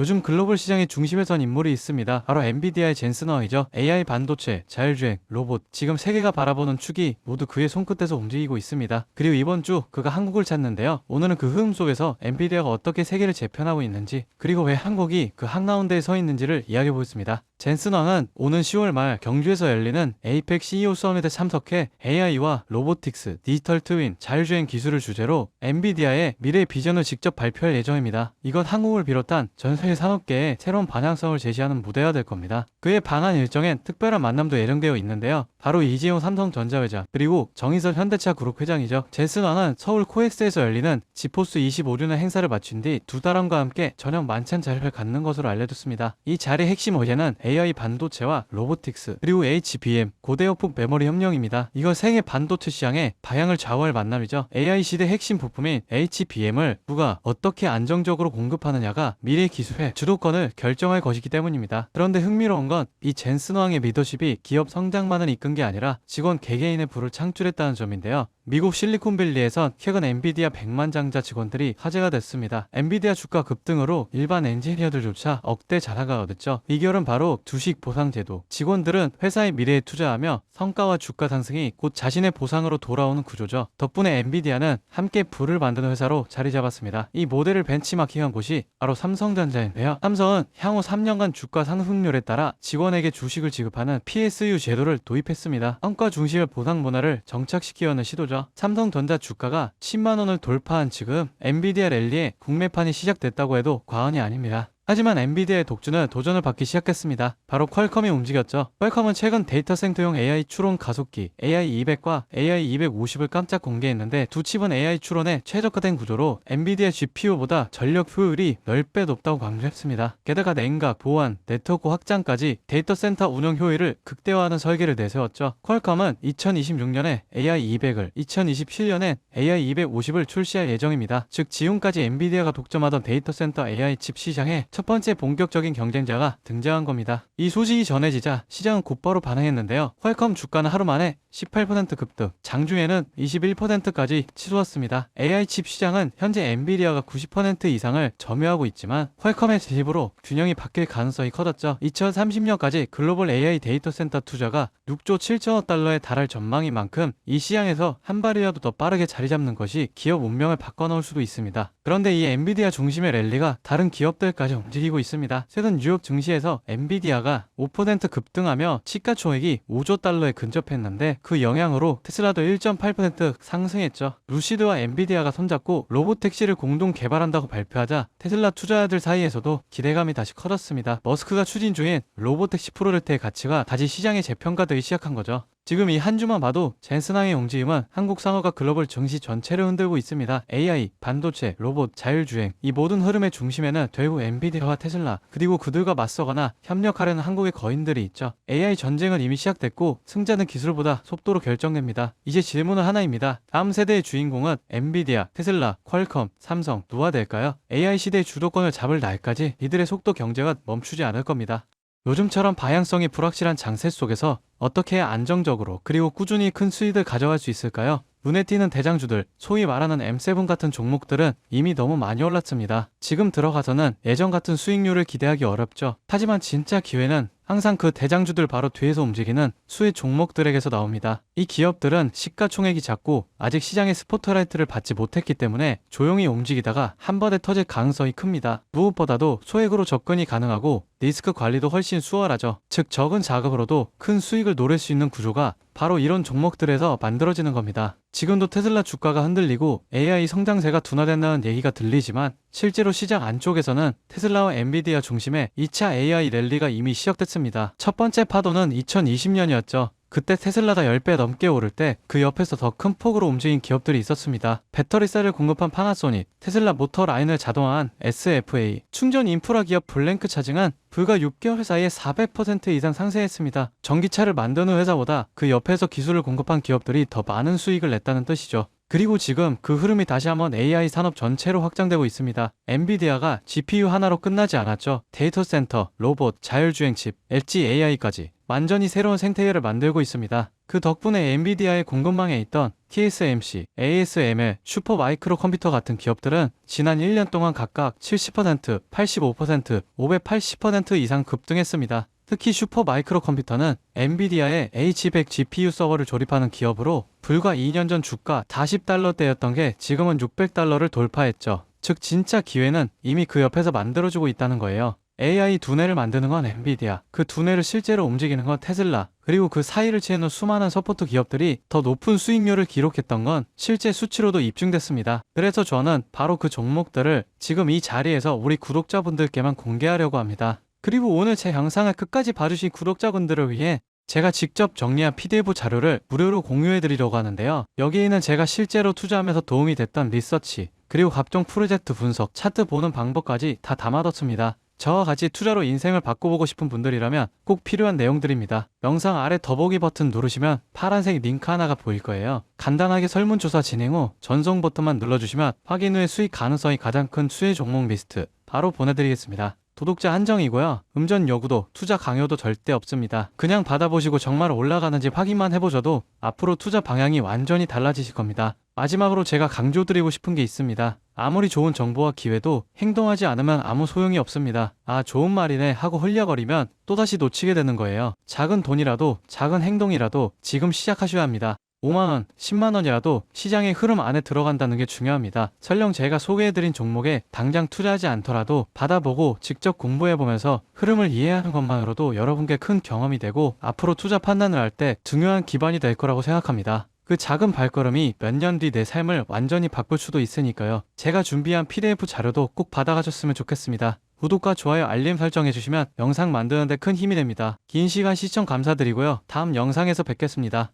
요즘 글로벌 시장의 중심에 선 인물이 있습니다. 바로 엔비디아의 젠슨 허이죠. AI 반도체, 자율주행, 로봇, 지금 세계가 바라보는 축이 모두 그의 손끝에서 움직이고 있습니다. 그리고 이번 주 그가 한국을 찾는데요. 오늘은 그 흐름 속에서 엔비디아가 어떻게 세계를 재편하고 있는지, 그리고 왜 한국이 그 한가운데에 서 있는지를 이야기해 보겠습니다. 왕은 오는 10월 말 경주에서 열리는 에이펙 CEO 서밋에 참석해 AI와 로보틱스, 디지털 트윈, 자율주행 기술을 주제로 엔비디아의 미래 비전을 직접 발표할 예정입니다. 이건 한국을 비롯한 전 세계 산업계에 새로운 방향성을 제시하는 무대가 될 겁니다. 그의 방한 일정엔 특별한 만남도 예정되어 있는데요. 바로 이재용 삼성전자 회장, 그리고 정의선 현대차 그룹 회장이죠. 젠슨 왕은 서울 코엑스에서 열리는 지포스 25주년 행사를 마친 뒤 두 사람과 함께 저녁 만찬 자리를 갖는 것으로 알려졌습니다. 이 자리의 핵심 어제는 AI 반도체와 로보틱스 그리고 HBM 고대역폭 메모리 협력입니다. 이건 세계 반도체 시장의 방향을 좌우할 만남이죠. AI 시대 핵심 부품인 HBM을 누가 어떻게 안정적으로 공급하느냐가 미래 기술 의 주도권을 결정할 것이기 때문입니다. 그런데 흥미로운 건 이 젠슨 왕의 리더십이 기업 성장만을 이끈 게 아니라 직원 개개인의 부를 창출했다는 점인데요. 미국 실리콘밸리에선 최근 엔비디아 100만 장자 직원들이 화제가 됐습니다. 엔비디아 주가 급등으로 일반 엔지니어들조차 억대 자사가 얻었죠. 이 결은 바로 주식 보상 제도. 직원들은 회사의 미래에 투자하며 성과와 주가 상승이 곧 자신의 보상으로 돌아오는 구조죠. 덕분에 엔비디아는 함께 부를 만드는 회사로 자리 잡았습니다. 이 모델을 벤치마킹한 곳이 바로 삼성전자인데요. 삼성은 향후 3년간 주가 상승률에 따라 직원에게 주식을 지급하는 PSU 제도를 도입했습니다. 성과 중심의 보상 문화를 정착시키려는 시도죠. 삼성전자 주가가 10만 원을 돌파한 지금 엔비디아 랠리에 국내판이 시작됐다고 해도 과언이 아닙니다. 하지만 엔비디아의 독주는 도전을 받기 시작했습니다. 바로 퀄컴이 움직였죠. 퀄컴은 최근 데이터 센터용 AI 추론 가속기 AI200과 AI250을 깜짝 공개했는데 두 칩은 AI 추론에 최적화된 구조로 엔비디아 GPU보다 전력 효율이 10배 높다고 강조했습니다. 게다가 냉각, 보안, 네트워크 확장까지 데이터 센터 운영 효율을 극대화하는 설계를 내세웠죠. 퀄컴은 2026년에 AI200을, 2027년엔 AI250을 출시할 예정입니다. 즉 지금까지 엔비디아가 독점하던 데이터 센터 AI 칩 시장에 첫 번째 본격적인 경쟁자가 등장한 겁니다. 이 소식이 전해지자 시장은 곧바로 반응했는데요. 퀄컴 주가는 하루 만에 18% 급등, 장중에는 21%까지 치솟았습니다. AI 칩 시장은 현재 엔비디아가 90% 이상을 점유하고 있지만 퀄컴의 진입으로 균형이 바뀔 가능성이 커졌죠. 2030년까지 글로벌 AI 데이터 센터 투자가 6조 7천억 달러에 달할 전망인 만큼 이 시장에서 한 발이라도 더 빠르게 자리 잡는 것이 기업 운명을 바꿔놓을 수도 있습니다. 그런데 이 엔비디아 중심의 랠리가 다른 기업들까지 움직이고 있습니다. 최근 뉴욕 증시에서 엔비디아가 5% 급등하며 시가총액이 5조 달러에 근접했는데 그 영향으로 테슬라도 1.8% 상승했죠. 루시드와 엔비디아가 손잡고 로봇택시를 공동 개발한다고 발표하자 테슬라 투자자들 사이에서도 기대감이 다시 커졌습니다. 머스크가 추진 중인 로봇택시 프로젝트의 가치가 다시 시장에 재평가되기 시작한 거죠. 지금 이 한 주만 봐도 젠슨왕의 움직임은 한국 산업과 글로벌 증시 전체를 흔들고 있습니다. AI, 반도체, 로봇, 자율주행 이 모든 흐름의 중심에는 결국 엔비디아와 테슬라 그리고 그들과 맞서거나 협력하려는 한국의 거인들이 있죠. AI 전쟁은 이미 시작됐고 승자는 기술보다 속도로 결정됩니다. 이제 질문은 하나입니다. 다음 세대의 주인공은 엔비디아, 테슬라, 퀄컴, 삼성 누가 될까요? AI 시대의 주도권을 잡을 날까지 이들의 속도 경쟁은 멈추지 않을 겁니다. 요즘처럼 방향성이 불확실한 장세 속에서 어떻게 안정적으로 그리고 꾸준히 큰 수익을 가져갈 수 있을까요? 눈에 띄는 대장주들, 소위 말하는 M7 같은 종목들은 이미 너무 많이 올랐습니다. 지금 들어가서는 예전 같은 수익률을 기대하기 어렵죠. 하지만 진짜 기회는 항상 그 대장주들 바로 뒤에서 움직이는 수의 종목들에게서 나옵니다. 이 기업들은 시가총액이 작고 아직 시장의 스포트라이트를 받지 못했기 때문에 조용히 움직이다가 한 번에 터질 가능성이 큽니다. 무엇보다도 소액으로 접근이 가능하고 리스크 관리도 훨씬 수월하죠. 즉 적은 자금으로도 큰 수익을 노릴 수 있는 구조가 바로 이런 종목들에서 만들어지는 겁니다. 지금도 테슬라 주가가 흔들리고 AI 성장세가 둔화된다는 얘기가 들리지만 실제로 시장 안쪽에서는 테슬라와 엔비디아 중심의 2차 AI 랠리가 이미 시작됐습니다. 첫 번째 파도는 2020년이었죠. 그때 테슬라가 10배 넘게 오를 때 그 옆에서 더 큰 폭으로 움직인 기업들이 있었습니다. 배터리 셀을 공급한 파나소닉, 테슬라 모터 라인을 자동화한 SFA, 충전 인프라 기업 블랭크 차징은 불과 6개월 사이에 400% 이상 상승했습니다. 전기차를 만드는 회사보다 그 옆에서 기술을 공급한 기업들이 더 많은 수익을 냈다는 뜻이죠. 그리고 지금 그 흐름이 다시 한번 AI 산업 전체로 확장되고 있습니다. 엔비디아가 GPU 하나로 끝나지 않았죠. 데이터 센터, 로봇, 자율주행 칩, 엣지 AI까지 완전히 새로운 생태계를 만들고 있습니다. 그 덕분에 엔비디아의 공급망에 있던 TSMC, ASML, 슈퍼 마이크로 컴퓨터 같은 기업들은 지난 1년 동안 각각 70%, 85%, 580% 이상 급등했습니다. 특히 슈퍼 마이크로 컴퓨터는 엔비디아의 H100 GPU 서버를 조립하는 기업으로 불과 2년 전 주가 40달러대였던 게 지금은 600달러를 돌파했죠. 즉 진짜 기회는 이미 그 옆에서 만들어주고 있다는 거예요. AI 두뇌를 만드는 건 엔비디아, 그 두뇌를 실제로 움직이는 건 테슬라, 그리고 그 사이를 채우는 수많은 서포트 기업들이 더 높은 수익률을 기록했던 건 실제 수치로도 입증됐습니다. 그래서 저는 바로 그 종목들을 지금 이 자리에서 우리 구독자분들께만 공개하려고 합니다. 그리고 오늘 제 영상을 끝까지 봐주신 구독자분들을 위해 제가 직접 정리한 PDF 자료를 무료로 공유해 드리려고 하는데요. 여기에는 제가 실제로 투자하면서 도움이 됐던 리서치, 그리고 각종 프로젝트 분석, 차트 보는 방법까지 다 담아뒀습니다. 저와 같이 투자로 인생을 바꿔보고 싶은 분들이라면 꼭 필요한 내용들입니다. 영상 아래 더보기 버튼 누르시면 파란색 링크 하나가 보일 거예요. 간단하게 설문조사 진행 후 전송 버튼만 눌러주시면 확인 후에 수익 가능성이 가장 큰 수혜 종목 리스트 바로 보내드리겠습니다. 도독자 한정이고요. 음전 요구도 투자 강요도 절대 없습니다. 그냥 받아보시고 정말 올라가는지 확인만 해보셔도 앞으로 투자 방향이 완전히 달라지실 겁니다. 마지막으로 제가 강조드리고 싶은 게 있습니다. 아무리 좋은 정보와 기회도 행동하지 않으면 아무 소용이 없습니다. 아, 좋은 말이네 하고 흘려거리면 또다시 놓치게 되는 거예요. 작은 돈이라도, 작은 행동이라도 지금 시작하셔야 합니다. 5만원, 10만원이라도 시장의 흐름 안에 들어간다는 게 중요합니다. 설령 제가 소개해드린 종목에 당장 투자하지 않더라도 받아보고 직접 공부해보면서 흐름을 이해하는 것만으로도 여러분께 큰 경험이 되고 앞으로 투자 판단을 할 때 중요한 기반이 될 거라고 생각합니다. 그 작은 발걸음이 몇 년 뒤 내 삶을 완전히 바꿀 수도 있으니까요. 제가 준비한 PDF 자료도 꼭 받아가셨으면 좋겠습니다. 구독과 좋아요 알림 설정해주시면 영상 만드는데 큰 힘이 됩니다. 긴 시간 시청 감사드리고요. 다음 영상에서 뵙겠습니다.